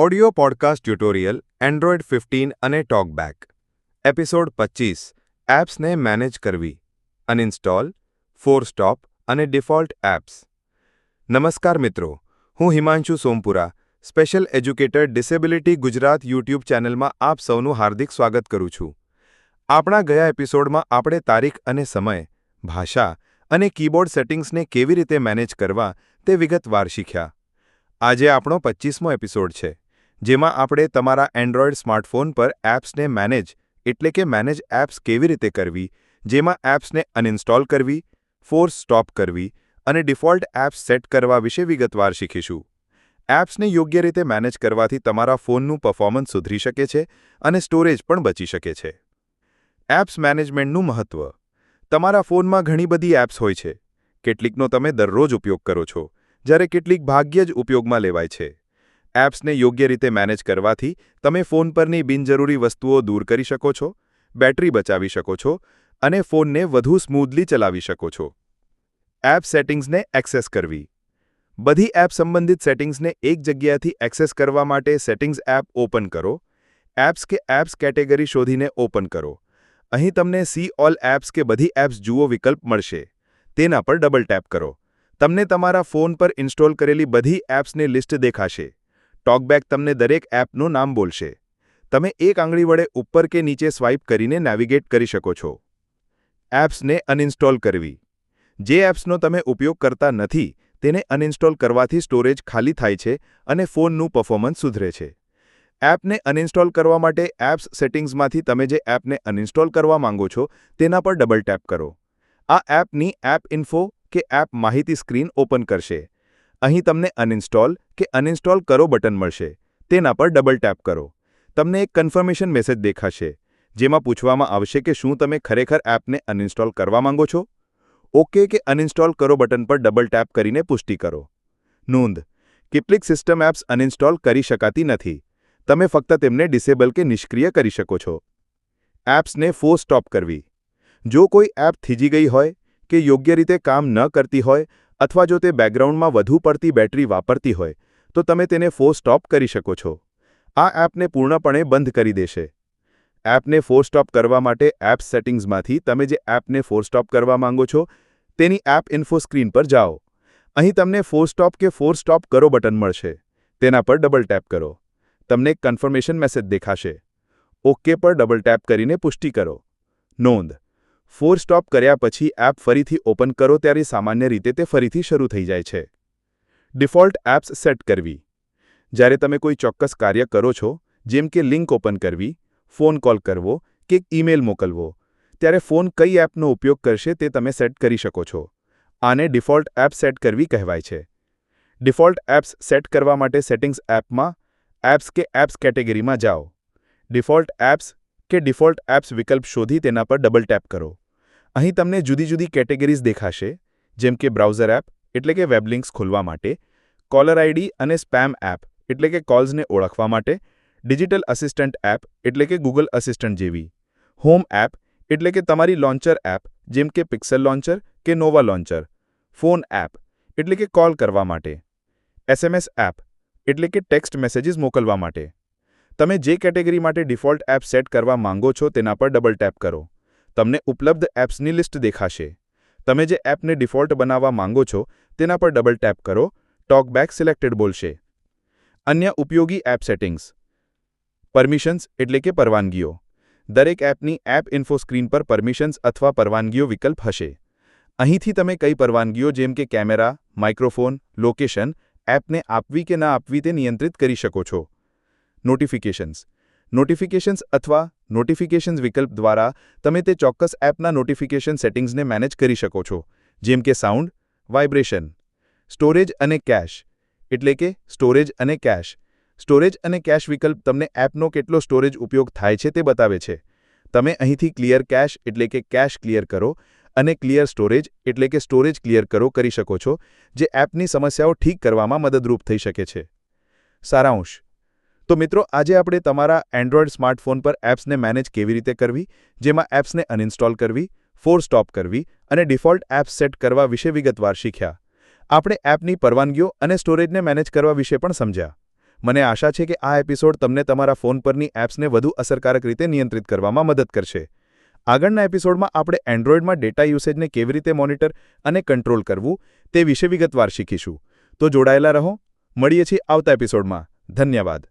Audio podcast tutorial, android fifteen અને TalkBack. Episode પચીસ એપ્સને મેનેજ કરવી. અનઇન્સ્ટોલ, ફોર સ્ટોપ અને ડિફોલ્ટ એપ્સ. નમસ્કાર મિત્રો, હું Himanshu Sompura, special educator disability Gujarat YouTube ચેનલમાં આપ સૌનું હાર્દિક સ્વાગત કરું છું. આપણા ગયા એપિસોડમાં આપણે તારીખ અને સમય, ભાષા અને કીબોર્ડ સેટિંગ્સને કેવી રીતે મેનેજ કરવા તે વિગતવાર શીખ્યા. આજે આપણો પચીસમો એપિસોડ છે. જેમાં આપણે તમારા એન્ડ્રોઇડ સ્માર્ટફોન પર એપ્સને મેનેજ, એટલે કે મેનેજ એપ્સ કેવી રીતે કરવી, જેમાં એપ્સને અનઇન્સ્ટોલ કરવી, ફોર્સ સ્ટોપ કરવી અને ડિફોલ્ટ એપ્સ સેટ કરવા વિશે વિગતવાર શીખીશું. એપ્સને યોગ્ય રીતે મેનેજ કરવાથી તમારા ફોનનું પરફોર્મન્સ સુધરી શકે છે અને સ્ટોરેજ પણ બચી શકે છે. એપ્સ મેનેજમેન્ટનું મહત્વ. તમારા ફોનમાં ઘણી બધી એપ્સ હોય છે. કેટલીકનો તમે દરરોજ ઉપયોગ કરો છો, જ્યારે કેટલીક ભાગ્ય જ ઉપયોગમાં લેવાય છે. એપ્સને યોગ્ય રીતે મેનેજ કરવાથી તમે ફોન પરની બિનજરૂરી વસ્તુઓ દૂર કરી શકો છો, બેટરી બચાવી શકો છો અને ફોનને વધુ સ્મૂધલી ચલાવી શકો છો. એપ સેટિંગ્સને એક્સેસ કરવી. બધી એપ સંબંધિત સેટિંગ્સને એક જગ્યાથી એક્સેસ કરવા માટે સેટિંગ્સ એપ ઓપન કરો, એપ્સ કે એપ્સ કેટેગરી શોધીને ઓપન કરો. અહીં તમને સી ઓલ એપ્સ કે બધી એપ્સ જુઓ વિકલ્પ મળશે. તેના પર ડબલ ટેપ કરો. તમને તમારા ફોન પર ઇન્સ્ટોલ કરેલી બધી એપ્સની લિસ્ટ દેખાશે. ટોકબેક તમને દરેક એપનું નામ બોલશે. તમે એક આંગળી વડે ઉપર કે નીચે સ્વાઇપ કરીને નેવિગેટ કરી શકો છો. એપ્સને અનઇન્સ્ટોલ કરવી. જે એપ્સનો તમે ઉપયોગ કરતા નથી, તેને અનઇન્સ્ટોલ કરવાથી સ્ટોરેજ ખાલી થાય છે અને ફોનનું પરફોર્મન્સ સુધરે છે. એપને અનઇન્સ્ટોલ કરવા માટે એપ્સ સેટિંગ્સમાંથી તમે જે એપને અનઇન્સ્ટોલ કરવા માંગો છો, તેના પર ડબલ ટેપ કરો. આ એપની એપ ઇન્ફો કે એપ માહિતી સ્ક્રીન ઓપન કરશે. અહીં તમને અનઇન્સ્ટોલ કે અનઇન્સ્ટોલ કરો બટન મળશે. તેના પર ડબલ ટેપ કરો. તમને એક કન્ફર્મેશન મેસેજ દેખાશે, જેમાં પૂછવામાં આવશે કે શું તમે ખરેખર એપને અનઇન્સ્ટોલ કરવા માંગો છો? ઓકે કે અનઇન્સ્ટોલ કરો બટન પર ડબલ ટેપ કરીને પુષ્ટિ કરો. નોંધ, કેટલીક સિસ્ટમ એપ્સ અનઇન્સ્ટોલ કરી શકાતી નથી. તમે ફક્ત તેમને ડિસેબલ કે નિષ્ક્રિય કરી શકો છો. એપ્સને ફો સ્ટોપ કરવી. જો કોઈ એપ થીજી ગઈ હોય કે યોગ્ય રીતે કામ ન કરતી હોય અથવા જો તે બેકગ્રાઉન્ડમાં વધુ પડતી બેટરી વાપરતી હોય, તો તમે તેને ફોર સ્ટોપ કરી શકો છો. આ એપને પૂર્ણપણે બંધ કરી દેશે. એપને ફોર સ્ટોપ કરવા માટે એપ સેટિંગ્સમાંથી તમે જે એપને ફોર સ્ટોપ કરવા માંગો છો, તેની એપ ઇન્ફો સ્ક્રીન પર જાઓ. અહીં તમને ફોર સ્ટોપ કે ફોર સ્ટોપ કરો બટન મળશે. તેના પર ડબલ ટેપ કરો. તમને કન્ફર્મેશન મેસેજ દેખાશે. ઓકે પર ડબલ ટેપ કરીને પુષ્ટિ કરો. નોંધ. ફોર સ્ટોપ કર્યા પછી એપ ફરીથી ઓપન કરો ત્યારે સામાન્ય રીતે તે ફરીથી શરૂ થઈ જાય છે. ડિફોલ્ટ એપ્સ સેટ કરવી. જ્યારે તમે કોઈ ચોક્કસ કાર્ય કરો છો, જેમ કે લિંક ઓપન કરવી, ફોન કોલ કરવો કે ઈમેલ મોકલવો, ત્યારે ફોન કઈ એપનો ઉપયોગ કરશે તે તમે સેટ કરી શકો છો. આને ડિફોલ્ટ એપ સેટ કરવી કહેવાય છે. ડિફોલ્ટ એપ્સ સેટ કરવા માટે સેટિંગ્સ એપમાં એપ્સ કે એપ્સ કેટેગરીમાં જાઓ. ડિફોલ્ટ એપ્સ કે ડિફોલ્ટ એપ્સ વિકલ્પ શોધી તેના પર ડબલ ટેપ કરો. અહીં તમને જુદી જુદી કેટેગરીઝ દેખાશે, જેમ કે બ્રાઉઝર એપ, એટલે કે વેબલિંક્સ ખોલવા માટે, કોલર આઈડી અને સ્પેમ એપ, એટલે કે કોલ્સને ઓળખવા માટે, ડિજિટલ અસિસ્ટન્ટ એપ, એટલે કે ગૂગલ અસિસ્ટન્ટ જેવી, હોમ એપ, એટલે કે તમારી લોન્ચર એપ, જેમ કે પિક્સેલ લોન્ચર કે નોવા લોન્ચર, ફોન એપ, એટલે કે કોલ કરવા માટે, એસએમએસ એપ, એટલે કે ટેક્સ્ટ મેસેજીસ મોકલવા માટે. તમે જે કેટેગરી માટે ડિફોલ્ટ એપ સેટ કરવા માંગો છો તેના પર ડબલ ટેપ કરો. તમને ઉપલબ્ધ એપ્સની લિસ્ટ દેખાશે. તમે જે એપને ડિફોલ્ટ બનાવવા માંગો છો તેના પર ડબલ ટેપ કરો. ટોકબેક સિલેક્ટેડ બોલશે. અન્ય ઉપયોગી એપ સેટિંગ્સ. પરમિશન્સ એટલે કે પરવાનગીઓ. દરેક એપની એપ ઇન્ફો સ્ક્રીન પર પરમિશન્સ અથવા પરવાનગીઓ વિકલ્પ હશે. અહીંથી તમે કઈ પરવાનગીઓ જેમ કે કેમેરા, માઇક્રોફોન, લોકેશન, એપને આપવી કે ના આપવી તે નિયંત્રિત કરી શકો છો. નોટિફિકેશન્સ નોટિફિકેશન્સ અથવા નોટિફિકેશન્સ વિકલ્પ દ્વારા તમે તે ચોક્કસ એપના નોટિફિકેશન સેટિંગ્સને મેનેજ કરી શકો છો. જેમ કે સાઉન્ડ વાઇબ્રેશન સ્ટોરેજ અને કેશ એટલે કે સ્ટોરેજ અને કેશ સ્ટોરેજ અને કેશ વિકલ્પ તમને એપનો કેટલો સ્ટોરેજ ઉપયોગ થાય છે તે બતાવે છે. તમે અહીંથી ક્લિયર કેશ એટલે કે કેશ ક્લિયર કરો અને ક્લિયર સ્ટોરેજ એટલે કે સ્ટોરેજ ક્લિયર કરો કરી શકો છો, જે એપની સમસ્યાઓ ઠીક કરવામાં મદદરૂપ થઈ શકે છે. સારાંશ. તો મિત્રો, આજે આપણે તમારા એન્ડ્રોઇડ સ્માર્ટફોન પર એપ્સને મેનેજ કેવી રીતે કરવી, જેમાં એપ્સને અનઇન્સ્ટોલ કરવી ફોર સ્ટોપ કરવી અને ડિફોલ્ટ એપ્સ સેટ કરવા વિશે વિગતવાર શીખ્યા. આપણે એપની પરવાનગીઓ અને સ્ટોરેજને મેનેજ કરવા વિશે પણ સમજ્યા. મને આશા છે કે આ એપિસોડ તમને તમારા ફોન પરની એપ્સને વધુ અસરકારક રીતે નિયંત્રિત કરવામાં મદદ કરશે. આગળના એપિસોડમાં આપણે એન્ડ્રોઇડમાં ડેટા યુસેજને કેવી રીતે મોનિટર અને કંટ્રોલ કરવું, તે વિશે વિગતવાર શીખીશું. તો જોડાયેલા રહો. મળીએ છીએ આવતા એપિસોડમાં ધન્યવાદ.